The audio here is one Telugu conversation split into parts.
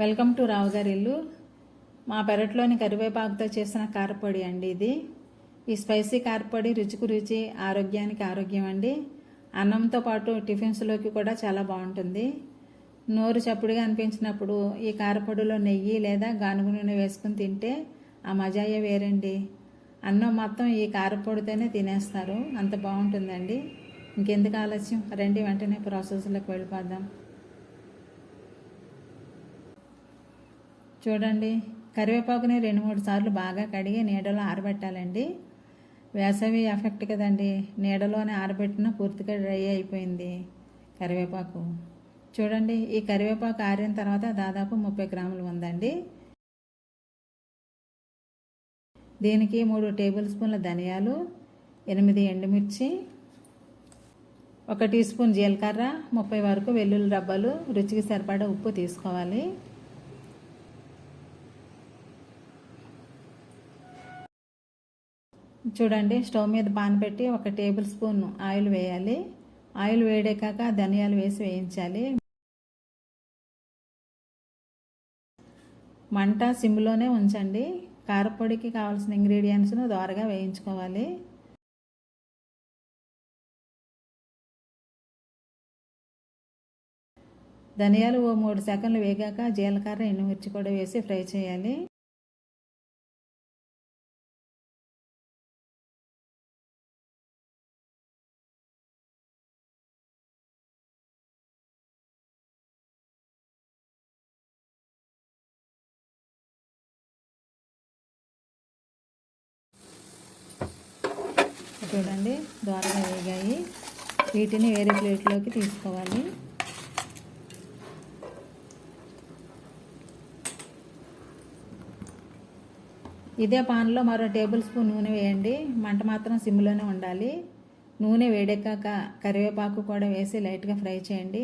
వెల్కమ్ టు రావు గారి ఇల్లు. మా పెరట్లోని కరివేపాకుతో చేసిన కారపొడి అండి ఇది. ఈ స్పైసీ కారపొడి రుచికి రుచి ఆరోగ్యానికి ఆరోగ్యం అండి. అన్నంతో పాటు టిఫిన్స్లోకి కూడా చాలా బాగుంటుంది. నోరు చప్పుడుగా అనిపించినప్పుడు ఈ కారపొడిలో నెయ్యి లేదా గానుగు నూనె వేసుకుని తింటే ఆ మజాయే వేరండి. అన్నం మొత్తం ఈ కారపొడితోనే తినేస్తారు. అంత బాగుంటుందండి. ఇంకెందుకు ఆలస్యం? రండి వెంటనే ప్రాసెస్లోకి వెళ్ళిపోదాం. చూడండి కరివేపాకుని రెండు మూడు సార్లు బాగా కడిగి నీడలో ఆరబెట్టాలండి. వేసవి ఎఫెక్ట్ కదండి నీడలోనే ఆరబెట్టిన పూర్తిగా డ్రై అయిపోయింది కరివేపాకు. చూడండి ఈ కరివేపాకు ఆరిన తర్వాత దాదాపు ముప్పై గ్రాములు ఉందండి. దీనికి మూడు టేబుల్ స్పూన్ల ధనియాలు ఎనిమిది ఎండుమిర్చి ఒక టీ స్పూన్ జీలకర్ర ముప్పై వరకు వెల్లుల్లి రబ్బలు రుచికి సరిపడా ఉప్పు తీసుకోవాలి. చూడండి స్టవ్ మీద పాన్ పెట్టి ఒక టేబుల్ స్పూన్ ఆయిల్ వేయాలి. ఆయిల్ వేడేకాక ధనియాలు వేసి వేయించాలి. మంట సిమ్లోనే ఉంచండి. కారపొడికి కావాల్సిన ఇంగ్రీడియంట్స్ను దోరగా వేయించుకోవాలి. ధనియాలు ఓ మూడు సెకండ్లు వేగాక జీలకర్ర ఎండుమిర్చి కూడా వేసి ఫ్రై చేయాలి. చూడండి దోరగా వేగాయి. వీటిని వేరే ప్లేట్లోకి తీసుకోవాలి. ఇదే పాన్లో మరో టేబుల్ స్పూన్ నూనె వేయండి. మంట మాత్రం సిమ్లోనే ఉండాలి. నూనె వేడెక్కాక కరివేపాకు కూడా వేసి లైట్గా ఫ్రై చేయండి.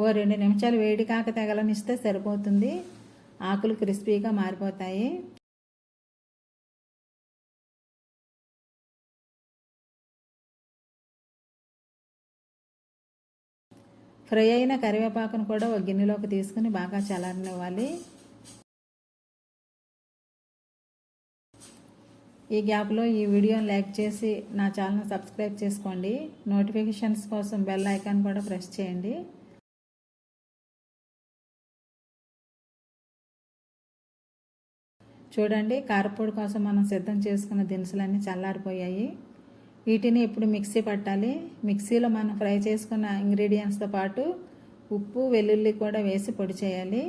ఓ రెండు నిమిషాలు వేడి కాక తెగలనిస్తే సరిపోతుంది. ఆకులు క్రిస్పీగా మారిపోతాయి. ఫ్రై అయిన కరివేపాకును కూడా ఒక గిన్నెలోకి తీసుకుని బాగా చల్లారనివ్వాలి. ఈ గ్యాప్లో ఈ వీడియోని లైక్ చేసి నా ఛానల్ సబ్స్క్రైబ్ చేసుకోండి. నోటిఫికేషన్స్ కోసం బెల్ ఐకాన్ కూడా ప్రెస్ చేయండి. చూడండి కారపొడి కోసం మనం సిద్ధం చేసుకున్న దినుసులన్నీ చల్లారిపోయాయి. వీటిని ఇప్పుడు మిక్సీ పట్టాలి. మిక్సీలో మనం ఫ్రై చేసుకున్న ఇంగ్రీడియంట్స్తో పాటు ఉప్పు వెల్లుల్లి కూడా వేసి పొడి చేయాలి.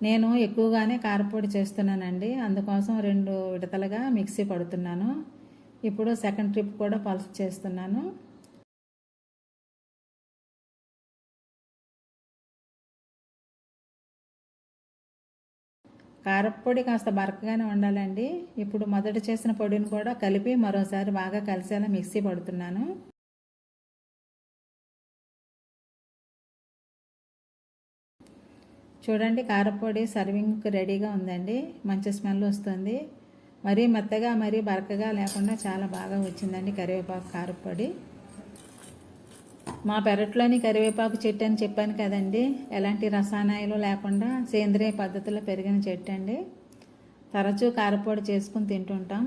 నేను ఎక్కువగానే కారపొడి చేస్తున్నానండి. అందుకోసం రెండు విడతలుగా మిక్సీ పడుతున్నాను. ఇప్పుడు సెకండ్ ట్రిప్ కూడా పల్స్ చేస్తున్నాను. కారపొడి కాస్త బరకగానే ఉండాలండి. ఇప్పుడు మొదట చేసిన పొడిని కూడా కలిపి మరోసారి బాగా కలిసేలా మిక్సీ పడుతున్నాను. చూడండి కారపొడి సర్వింగ్కి రెడీగా ఉందండి. మంచి స్మెల్ వస్తుంది. మరీ మెత్తగా మరీ బరకగా లేకుండా చాలా బాగా వచ్చిందండి కరివేపాకు కారపొడి మా పెరట్లోని కరివేపాకు చెట్టు అని చెప్పాను కదండి. ఎలాంటి రసాయనాలు లేకుండా సేంద్రియ పద్ధతిలో పెరిగిన చెట్టు అండి. తరచూ కారపొడి చేసుకుని తింటుంటాం.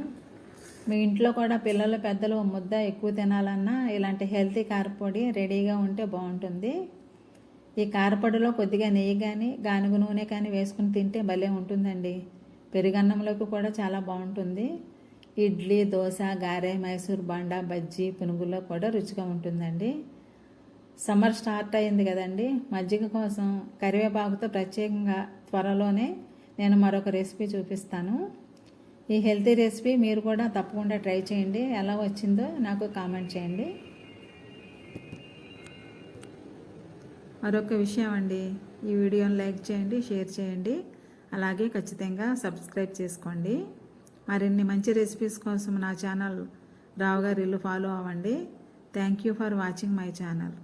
మీ ఇంట్లో కూడా పిల్లలు పెద్దలు ముద్ద ఎక్కువ తినాలన్నా ఇలాంటి హెల్తీ కారపొడి రెడీగా ఉంటే బాగుంటుంది. ఈ కారపొడిలో కొద్దిగా నెయ్యి కానీ గానుగు నూనె కానీ వేసుకుని తింటే భలే ఉంటుందండి. పెరుగన్నంలోకి కూడా చాలా బాగుంటుంది. ఇడ్లీ దోశ గారె మైసూర్ బండ బజ్జీ పునుగుల్లో కూడా రుచిగా ఉంటుందండి. సమ్మర్ స్టార్ట్ అయింది కదండి. మజ్జిగ కోసం కరివేపాకుతో ప్రత్యేకంగా త్వరలోనే నేను మరొక రెసిపీ చూపిస్తాను. ఈ హెల్తీ రెసిపీ మీరు కూడా తప్పకుండా ట్రై చేయండి. ఎలా వచ్చిందో నాకు కామెంట్ చేయండి. మరొక విషయం అండి. ఈ వీడియోని లైక్ చేయండి షేర్ చేయండి. అలాగే ఖచ్చితంగా సబ్స్క్రైబ్ చేసుకోండి. మరిన్ని మంచి రెసిపీస్ కోసం నా ఛానల్ రావు గారి ఇల్లు ఫాలో అవ్వండి. Thank you for watching my channel.